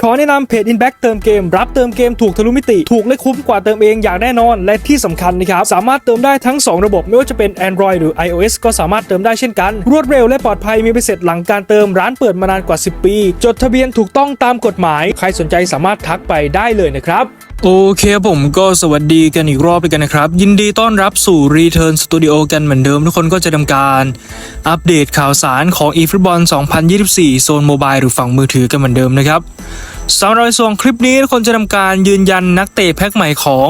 ขอแนะนำเพจ Inback เติมเกม รับเติมเกมถูกทะลุมิติ ถูกและคุ้มกว่าเติมเองอย่างแน่นอน และที่สำคัญนะครับ สามารถเติมได้ทั้ง 2 ระบบไม่ว่าจะเป็น Android หรือ iOS ก็สามารถเติมได้เช่นกัน รวดเร็วและปลอดภัยมีใบเสร็จหลังการเติมร้านเปิดมานานกว่า 10 ปี จดทะเบียนถูกต้องตามกฎหมาย ใครสนใจสามารถทักไปได้เลยนะครับโอเคผมก็สวัสดีกันอีกรอบไปกันนะครับ ยินดีต้อนรับสู่ Return Studio กันเหมือนเดิม ทุกคนก็จะทำการ อัปเดตข่าวสารของ eFootball 2024 โซนโมบายหรือฝั่งมือถือกันเหมือนเดิมนะครับ สำหรับในส่วนคลิปนี้ทุกคนจะทำการยืนยันนักเตะแพ็คใหม่ของ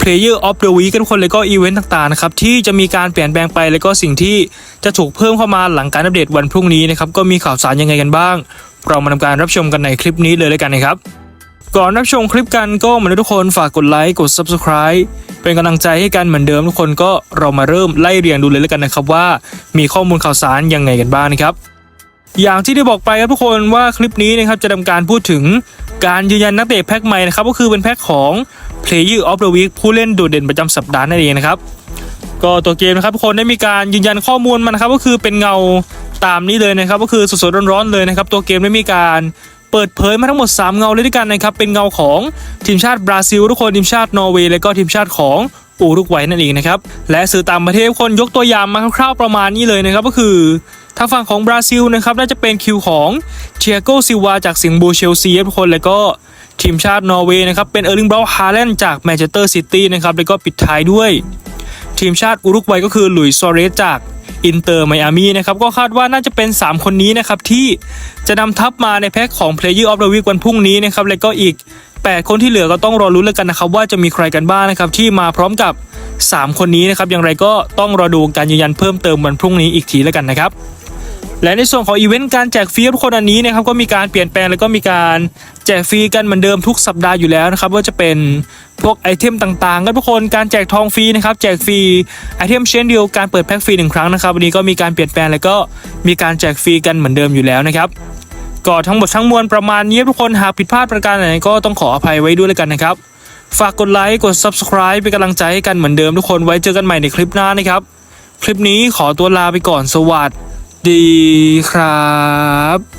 Player of the Week กันคนเลยก็อีเวนต์ต่างๆนะครับที่จะมีการเปลี่ยนแปลงไปแล้วก็สิ่งที่จะถูกเพิ่มเข้ามาหลังการอัปเดตวันพรุ่งนี้นะครับก็มีข่าวสารยังไงกันบ้าง เรามาทำการรับชมกันในคลิปนี้เลยแล้วกันนะครับ ก่อนรับชมคลิปกันก็เหมือนทุกคนฝากกดไลค์กด Subscribe เป็นกำลังใจให้กันเหมือนเดิมทุกคนก็เรามาเริ่มไล่เรียงดูเลยแล้วกันนะครับว่า มีข้อมูลข่าวสารยังไงกันบ้างนะครับ อย่างที่ได้บอกไปครับทุกคนว่าคลิปนี้นะครับจะทำการพูดถึงการยืนยันนักเตะแพ็คใหม่นะครับก็คือเป็นแพ็คของ Player of the Week ผู้เล่นโดดเด่นประจำสัปดาห์นั่นเองนะครับก็ตัวเกมนะครับทุกคนได้มีการยืนยันข้อมูลมานะครับก็คือเป็นเงาตามนี้เลยนะครับก็คือสดๆร้อนๆเลยนะครับตัวเกมได้มีการเปิดเผยมาทั้งหมด 3 เงาเลยด้วยกันนะครับเป็นเงาของทีมชาติบราซิลทุกคนทีมชาตินอร์เวย์และก็ทีมชาติของ อูรุกวัยนั่นเองนะครับ และสื่อต่างประเทศคนยกตัวอย่างมาคร่าวๆประมาณนี้เลยนะครับก็คือทางฝั่งของบราซิลนะครับน่าจะเป็นคิวของเทียโกซิวาจากสิงห์บูเชลซีทุกคนแล้วก็ทีมชาตินอร์เวย์นะครับเป็นเออร์ลิงบราวน์ฮาแลนด์จากแมนเชสเตอร์ซิตี้นะครับแล้วก็ปิดท้ายด้วย ทีมชาติอุรุกวัยก็คือหลุยส์ซอเรสจากอินเตอร์ไมอามีนะครับก็คาดว่าน่าจะเป็น 3 คนนี้นะครับที่จะนำทัพมาในแพ็คของ Player of the Week วันพรุ่งนี้นะครับแล้วก็อีก 8 คนที่เหลือก็ต้องรอรุ้นแล้วกันนะครับว่าจะมีใครกันบ้างนะครับที่มาพร้อมกับ 3 คนนี้นะครับอย่างไรก็ต้องรอดูการยืนยันเพิ่มเติมวันพรุ่งนี้อีกทีแล้วกันนะครับและในส่วนของอีเวนต์การแจกฟรีทุกคนอันนี้นะครับก็มีการเปลี่ยนแปลงแล้วก็มีการแจกฟรีกันเหมือนเดิมทุกสัปดาห์อยู่แล้วนะครับว่าจะเป็นพวกไอเทมต่างๆกันทุกคนการแจกทองฟรีนะครับแจกฟรีไอเทมเช่นเดียวการเปิดแพ็คฟรีหนึ่งครั้งนะครับวันนี้ก็มีการเปลี่ยนแปลงแล้วก็มีการแจกฟรีกันเหมือนเดิมอยู่แล้วนะครับ ก็ทั้งหมดทั้งมวลประมาณนี้ทุกคนหากผิดพลาดประการไหนก็ต้องขออภัยไว้ด้วยแล้วกันนะครับ ฝากกดไลค์กด subscribe เป็นกำลังใจให้กันเหมือนเดิมทุกคนไว้เจอกันใหม่ในคลิปหน้านะครับ คลิปนี้ขอตัวลาไปก่อนสวัสดีครับ